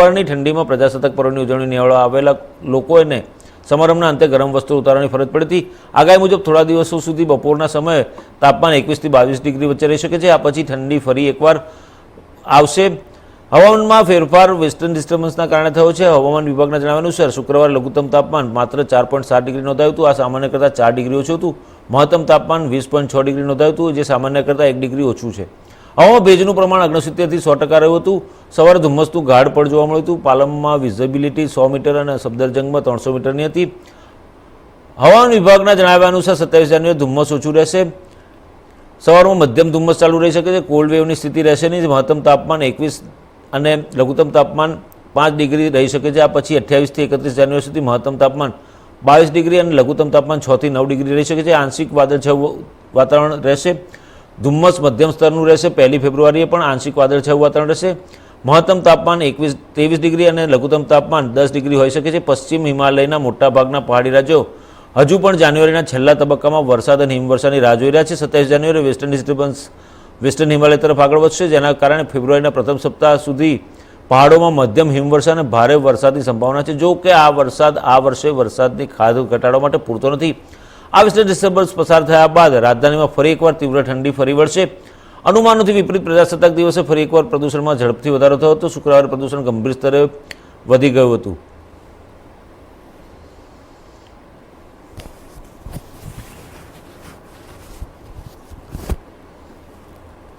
સવારની ઠંડીમાં પ્રજાસત્તાક પર્વની ઉજવણી નિહાળવા આવેલા લોકોને સમારંભના અંતે ગરમ વસ્ત્રો ઉતારવાની ફરજ પડતી. આગાહી મુજબ થોડા દિવસો સુધી બપોરના સમયે તાપમાન એકવીસથી બાવીસ ડિગ્રી વચ્ચે રહી શકે છે. આ પછી ઠંડી ફરી એકવાર આવશે. હવામાનમાં ફેરફાર વેસ્ટર્ન ડિસ્ટર્બન્સના કારણે થયો છે. હવામાન વિભાગના જણાવ્યા અનુસાર શુક્રવારે લઘુત્તમ તાપમાન માત્ર ચાર પોઈન્ટ સાત ડિગ્રી નોંધાયું હતું. આ સામાન્ય કરતાં ચાર ડિગ્રી ઓછું હતું. મહત્તમ તાપમાન વીસ પોઈન્ટ છ ડિગ્રી નોંધાયું હતું, જે સામાન્ય કરતાં એક ડિગ્રી ઓછું છે. હવામાં ભેજનું પ્રમાણ અગ્નસિત્તેરથી સો ટકા રહ્યું હતું. સવારે ધુમ્મસનું ગાઢ પડ જોવા મળ્યું હતું. પાલમમાં વિઝિબિલિટી સો મીટર અને સફદરજંગમાં ત્રણસો મીટરની હતી. હવામાન વિભાગના જણાવ્યા અનુસાર સત્યાવીસ જાન્યુઆરી ધુમ્મસ ઓછું રહેશે. સવારમાં મધ્યમ ધુમ્મસ ચાલુ રહી શકે છે. કોલ્ડ વેવની સ્થિતિ રહેશે નહીં. મહત્તમ તાપમાન એકવીસ અને લઘુત્તમ તાપમાન પાંચ ડિગ્રી રહી શકે છે. આ પછી અઠ્યાવીસથી એકત્રીસ જાન્યુઆરી સુધી મહત્તમ તાપમાન બાવીસ ડિગ્રી અને લઘુત્તમ તાપમાન છથી નવ ડિગ્રી રહી શકે છે. આંશિક વાદળછાયું વાતાવરણ રહેશે. ધુમ્મસ મધ્યમ સ્તરનું રહેશે. પહેલી ફેબ્રુઆરીએ પણ આંશિક વાદળછાયું વાતાવરણ રહેશે. મહત્તમ તાપમાન એકવીસ, ત્રેવીસ ડિગ્રી અને લઘુત્તમ તાપમાન દસ ડિગ્રી હોઈ શકે છે. પશ્ચિમ હિમાલયના મોટાભાગના પહાડી રાજ્યો હજુ પણ જાન્યુઆરીના છેલ્લા તબક્કામાં વરસાદ અને હિમવર્ષાની રાહ જોઈ રહ્યા છે. સત્યાવીસ જાન્યુઆરી વેસ્ટર્ન ડિસ્ટર્બન્સ વેસ્ટર્ન હિમાલય તરફ આગળ વધશે, જેના કારણે ફેબ્રુઆરીના પ્રથમ સપ્તાહ સુધી પહાડોમાં મધ્યમ હિમવર્ષા અને ભારે વરસાદની સંભાવના છે. જો કે આ વરસાદ, આ વર્ષે વરસાદની ખાધ ઘટાડવા માટે પૂરતો નથી. આ વેસ્ટર્ન ડિસ્ટર્બન્સ પસાર થયા બાદ રાજધાનીમાં ફરી એકવાર તીવ્ર ઠંડી ફરી વળશે. અનુમાનોથી વિપરીત પ્રજાસત્તાક દિવસે ફરી એકવાર પ્રદૂષણમાં ઝડપથી વધારો થયો હતો. શુક્રવારે પ્રદૂષણ ગંભીર સ્તરે વધી ગયું હતું.